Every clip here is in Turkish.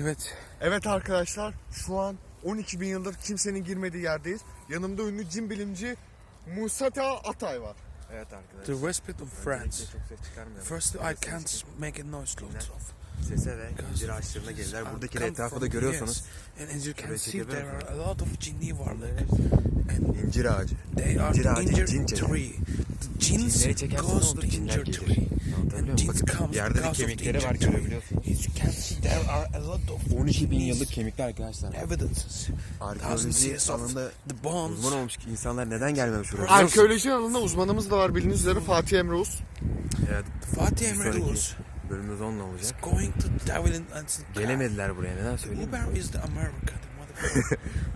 Evet. Evet arkadaşlar şu an 12 bin yıldır kimsenin girmediği yerdeyiz. Yanımda ünlü cin bilimci Musata Atay var. Evet arkadaşlar. The respect of çıkarmayalım. First, I can't make a noise lots of. Sese ve incir ağaçlarına gelirler. Buradaki etrafı da görüyorsanız And as you can see there are a lot of jinni varlık. And incir ağacı. they are İncir ağacı cin tree. The çekersen goes to gelir. tree. And Bakın comes yerde de because of injured tree. you can see there are lot 12 bin yıllık kemikler arkadaşlar. evidences. Arkeoloji alanında the bones. uzman olmuş insanlar neden gelmemiş buraya? Arkeoloji alanında uzmanımız da var bildiğiniz üzere Fatih Emre Uz. Evet, Fatih Emre Rus bölümümüz onunla olacak. going to devil in and Gelemediler buraya neden söyleyeyim? Uber is the motherfucker.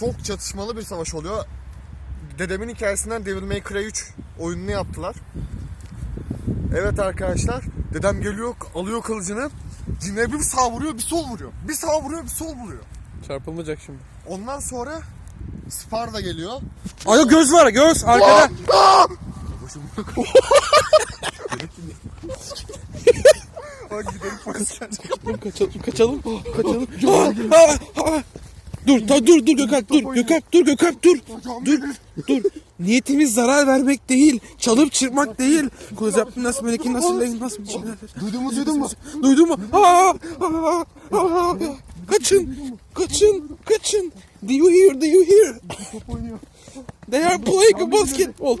Çok çatışmalı bir savaş oluyor. Dedemin hikayesinden Devil May Cry 3 oyununu yaptılar. Evet arkadaşlar dedem geliyor alıyor kılıcını cinlere bir sağ vuruyor bir sol vuruyor. Bir sağ vuruyor bir sol vuruyor. Çarpılmayacak şimdi. Ondan sonra Sparda geliyor. Ay göz var göz arkada. Gidelim polis gelecek. kaçalım kaçalım kaçalım. Dur ta, dur dur Gökalp dur Gökalp dur Gökalp dur. Dur dur. Niyetimiz zarar vermek değil, çalıp çırpmak değil. Kuz yaptın nasıl melekin nasıl leyin nasıl Duydun mu duydun mu? Duydun mu? Aa, aa, aa, kaçın, kaçın, kaçın. Do you hear? Do you hear? They are playing a basketball.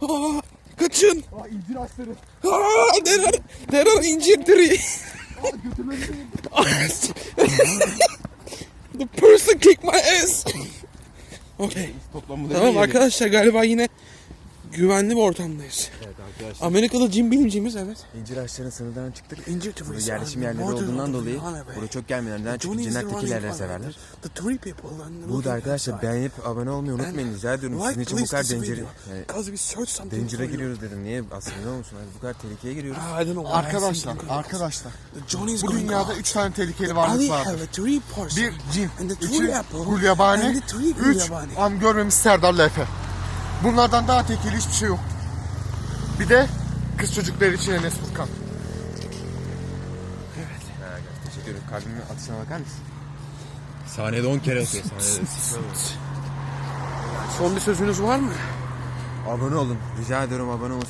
Aa, kaçın. Aa incir ağaçları. Aa, there are, there are injured tree. Aa götürmeleri. The person kicked my ass. Okay. Tamam arkadaşlar galiba yine güvenli bir ortamdayız. Evet arkadaşlar. Amerika'da cin bilimcimiz evet. İncir ağaçlarının sınırdan çıktık. İncir tüfeği. Yerleşim yerleri olduğundan dolayı buraya çok gelmeyenlerden çünkü cinnettekilerle severler. Bu da arkadaşlar beğenip abone olmayı unutmayın rica ediyorum. Sizin için bu kadar dencere... Yani, dencere giriyoruz dedim. Niye aslında biliyor musun? bu kadar tehlikeye giriyoruz. Arkadaşlar, arkadaşlar. Bu dünyada üç tane tehlikeli varlık vardır. Bir cin, iki gulyabani, üç am görmemiş Serdar'la Efe. Bunlardan daha tehlikeli hiçbir şey yok. Bir de kız çocukları için Enes Furkan. Ha, teşekkür ederim. Kalbimin atışına bakar mısın? Saniyede 10 kere atıyor. Saniyede. Son bir sözünüz var mı? abone olun. Rica ediyorum abone olun.